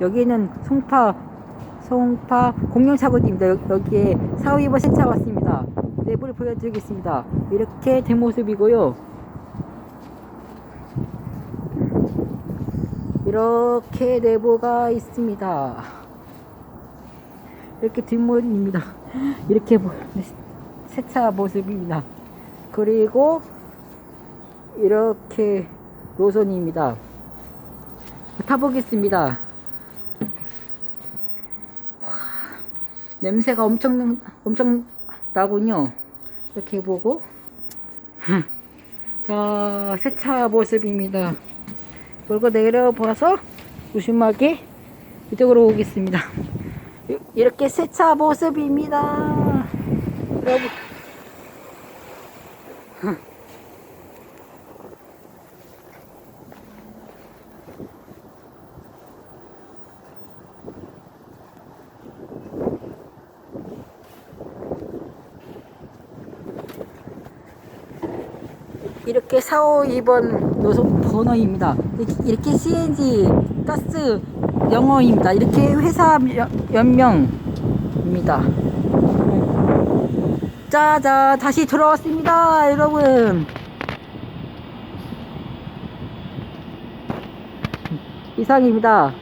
여기는 송파 송파 공룡차고입니다. 여기에 사우이버 세차 왔습니다. 내부를 보여드리겠습니다. 이렇게 된 모습이고요. 이렇게 내부가 있습니다. 이렇게 뒷모습입니다. 이렇게 보- 세차 모습입니다. 그리고 이렇게 노선입니다. 타보겠습니다. 냄새가 엄청 엄청 나군요. 이렇게 보고 자 세차 모습입니다. 그리고 내려봐서 조심하게 이쪽으로 오겠습니다. 이- 이렇게 세차 모습입니다. 여러분. 이렇게 4, 5, 2번 노선 번호입니다. 이렇게- CNG 가스 영어입니다. 이렇게 회사 연- 연명입니다. 짜자 다시 돌아왔습니다 여러분 이상입니다